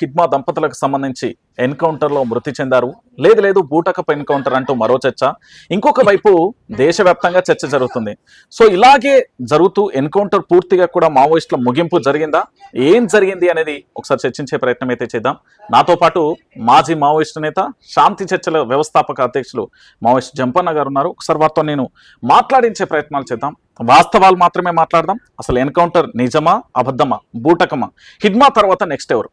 కిడ్మా దంపతులకు సంబంధించి ఎన్కౌంటర్లో మృతి చెందారు. లేదు లేదు బూటకపు ఎన్కౌంటర్ అంటూ మరో చర్చ. ఇంకొక వైపు దేశవ్యాప్తంగా చర్చ జరుగుతుంది. సో ఇలాగే జరుగుతూ ఎన్కౌంటర్ పూర్తిగా కూడా మావోయిస్టుల ముగింపు జరిగిందా? ఏం జరిగింది అనేది ఒకసారి చర్చించే ప్రయత్నం అయితే చేద్దాం. నాతో పాటు మాజీ మావోయిస్టు నేత శాంతి చర్చల వ్యవస్థాపక అధ్యక్షులు మావోయిస్ట్ జంపన్న గారు ఉన్నారు. ఒకసారి వారితో నేను మాట్లాడించే ప్రయత్నాలు చేద్దాం. వాస్తవాలు మాత్రమే మాట్లాడదాం. అసలు ఎన్కౌంటర్ నిజమా అబద్ధమా బూటకమా? హిడ్మా తర్వాత నెక్స్ట్ ఎవరు?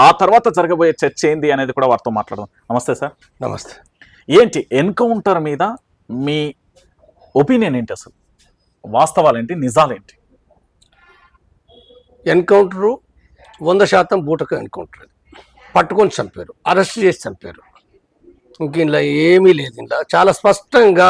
ఆ తర్వాత జరగబోయే చర్చ ఏంది అనేది కూడా వారితో మాట్లాడదాం. నమస్తే సార్. నమస్తే. ఏంటి ఎన్కౌంటర్ మీద మీ ఒపీనియన్ ఏంటి అసలు? వాస్తవాలేంటి నిజాలేంటి? ఎన్కౌంటరు వంద శాతం బూటక ఎన్కౌంటర్ పట్టుకొని చంపారు అరెస్ట్ చేసి చంపారు. ఇంక ఇలా ఏమీ లేదు ఇలా చాలా స్పష్టంగా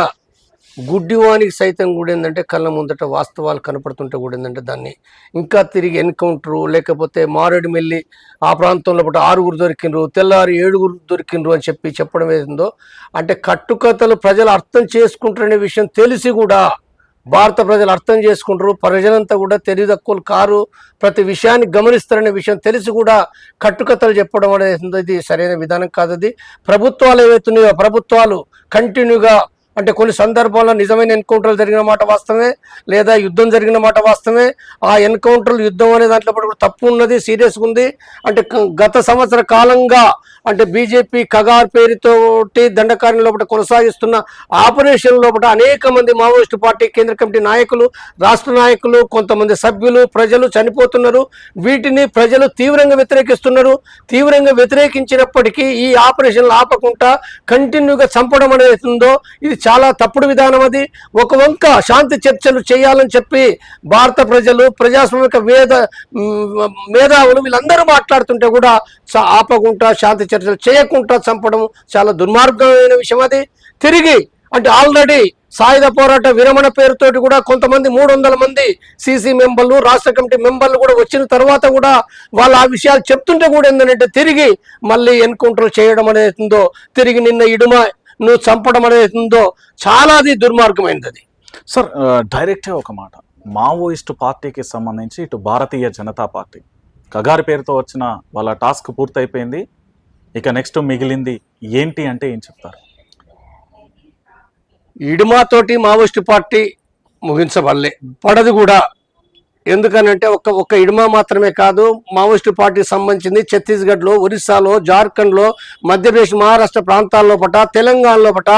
గుడ్డివానికి సైతం కూడా ఏంటంటే కళ్ళ ముందట వాస్తవాలు కనపడుతుంటే కూడా ఏంటంటే దాన్ని ఇంకా తిరిగి ఎన్కౌంటరు లేకపోతే మారేడుమెల్లి ఆ ప్రాంతంలో ఒకటి ఆరుగురు దొరికిండ్రు తెల్లారి ఏడుగురు దొరికిండ్రు అని చెప్పి చెప్పడం ఏదో అంటే కట్టుకథలు ప్రజలు అర్థం చేసుకుంటారనే విషయం తెలిసి కూడా భారత ప్రజలు అర్థం చేసుకుంటారు ప్రజలంతా కూడా తెలివితక్కువలు కారు ప్రతి విషయాన్ని గమనిస్తారనే విషయం తెలిసి కూడా కట్టుకథలు చెప్పడం అనేది ఇది సరైన విధానం కాదు అది ప్రభుత్వాలు ఏవైతున్నాయో ప్రభుత్వాలు కంటిన్యూగా అంటే కొన్ని సందర్భాల్లో నిజమైన ఎన్కౌంటర్లు జరిగిన మాట వాస్తవమే లేదా యుద్ధం జరిగిన మాట వాస్తవమే. ఆ ఎన్కౌంటర్లు యుద్ధం అనే దాంట్లో కూడా తప్పు ఉన్నది సీరియస్గా ఉంది. అంటే గత సంవత్సర కాలంగా అంటే బీజేపీ కగార్ పేరుతోటి దండకార్యం లోపల కొనసాగిస్తున్న ఆపరేషన్ లోపల అనేక మంది మావోయిస్టు పార్టీ కేంద్ర కమిటీ నాయకులు రాష్ట్ర నాయకులు కొంతమంది సభ్యులు ప్రజలు చనిపోతున్నారు. వీటిని ప్రజలు తీవ్రంగా వ్యతిరేకిస్తున్నారు. తీవ్రంగా వ్యతిరేకించినప్పటికీ ఈ ఆపరేషన్లు ఆపకుండా కంటిన్యూగా చంపడం అనేది ఉందో ఇది చాలా తప్పుడు విధానం అది. ఒక వంక శాంతి చర్చలు చేయాలని చెప్పి భారత ప్రజలు ప్రజాస్వామిక వేద మేధావులు వీళ్ళందరూ మాట్లాడుతుంటే కూడా ఆపకుండా శాంతి చర్చలు చేయకుండా చంపడం చాలా దుర్మార్గమైన విషయం అది. తిరిగి అంటే ఆల్రెడీ సాయుధ పోరాట విరమణ పేరుతోటి కూడా కొంతమంది మూడు వందల మంది సీసీ మెంబర్లు రాష్ట్ర కమిటీ మెంబర్లు కూడా వచ్చిన తర్వాత కూడా వాళ్ళు ఆ విషయాలు చెప్తుంటే కూడా ఏంటంటే తిరిగి మళ్ళీ ఎన్కౌంటర్ చేయడం అనేది ఉందో తిరిగి నిన్న ఇడుమ నువ్వు చంపడం అనేది ఉందో చాలా అది. దుర్మార్గమైనది అది సార్ డైరెక్టే ఒక మాట. మావోయిస్టు పార్టీకి సంబంధించి ఇటు భారతీయ జనతా పార్టీ. కగారి పేరుతో వచ్చిన వాళ్ళ టాస్క్ పూర్తయిపోయింది. ఇక నెక్స్ట్ మిగిలింది ఏంటి అంటే ఏం చెప్తారు? ఇడుమాతోటి మావోయిస్టు పార్టీ ముగించబడలే. పడదు కూడా. ఎందుకనంటే ఒక్క ఒక్క ఇడుమా మాత్రమే కాదు మావోయిస్టు పార్టీకి సంబంధించింది ఛత్తీస్గఢ్లో ఒరిస్సాలో జార్ఖండ్లో మధ్యప్రదేశ్ మహారాష్ట్ర ప్రాంతాల్లో పట తెలంగాణలో పట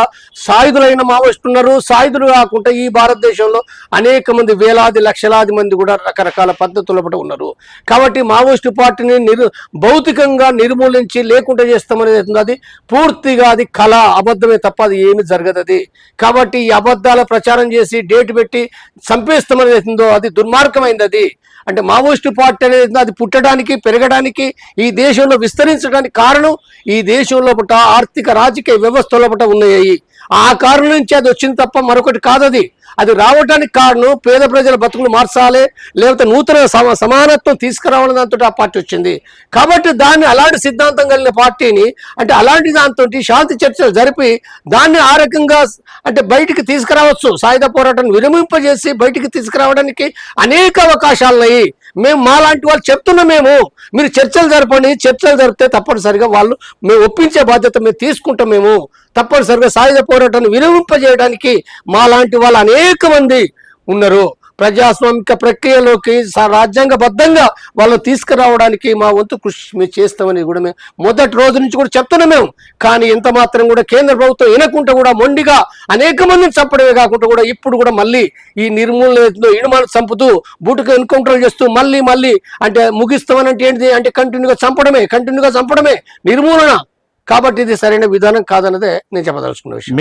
సాయుధులైన మావోయిస్టులు ఉన్నారు. సాయుధులు కాకుండా ఈ భారతదేశంలో అనేక మంది వేలాది లక్షలాది మంది కూడా రకరకాల పద్ధతుల పట ఉన్నారు. కాబట్టి మావోయిస్టు పార్టీని నిరు భౌతికంగా నిర్మూలించి లేకుండా చేస్తామనేది అది పూర్తిగా అది కళ అబద్ధమే తప్ప అది ఏమి జరగదు అది. కాబట్టి ఈ అబద్ధాల ప్రచారం చేసి డేట్ పెట్టి చంపేస్తామనేది అది దుర్మార్గమైంది అది అంటే మావోయిస్టు పార్టీ అనేది అది పుట్టడానికి పెరగడానికి ఈ దేశంలో విస్తరించడానికి కారణం ఈ దేశంలో ఆర్థిక రాజకీయ వ్యవస్థలో ఉన్నాయి. ఆ కారణం నుంచి అది వచ్చింది తప్ప మరొకటి కాదు అది అది రావడానికి కారణం పేద ప్రజల బతుకులు మార్చాలి లేకపోతే నూతన సమానత్వం తీసుకురావడం దాంతో ఆ పార్టీ వచ్చింది. కాబట్టి దాన్ని అలాంటి సిద్ధాంతం కలిగిన పార్టీని అంటే అలాంటి దాంతో శాంతి చర్చలు జరిపి దాన్ని ఆ రకంగా అంటే బయటికి తీసుకురావచ్చు. సాయుధ పోరాటం విరమింపజేసి బయటికి తీసుకురావడానికి అనేక అవకాశాలు ఉన్నాయి. మేము మాలాంటి వాళ్ళు చెప్తున్నాం మేము మీరు చర్చలు జరపండి చర్చలు జరిపితే తప్పనిసరిగా వాళ్ళు మేము ఒప్పించే బాధ్యత మేము తీసుకుంటాం మేము. తప్పనిసరిగా సాయుధ పోరాటాన్ని విరమింపజేయడానికి మాలాంటి వాళ్ళు అనేక మంది ఉన్నారు. ప్రజాస్వామిక ప్రక్రియలోకి రాజ్యాంగబద్ధంగా వాళ్ళు తీసుకురావడానికి మా వంతు కృషి మేము చేస్తామని కూడా మేము మొదటి రోజు నుంచి కూడా చెప్తున్నాం మేము. కానీ ఎంత మాత్రం కూడా కేంద్ర ప్రభుత్వం వినకుండా కూడా మొండిగా అనేక మందిని చంపడమే కాకుండా కూడా ఇప్పుడు కూడా మళ్ళీ ఈ నిర్మూలనలో ఇనుమాలు చంపుతూ బూటుకు ఎన్కౌంటర్లు చేస్తూ మళ్ళీ మళ్ళీ అంటే ముగిస్తామని అంటే ఏంటిది? అంటే కంటిన్యూగా చంపడమే కంటిన్యూగా చంపడమే నిర్మూలన. కాబట్టి ఇది సరైన విధానం కాదన్నదే నేను చెప్పదలుచుకున్న విషయం.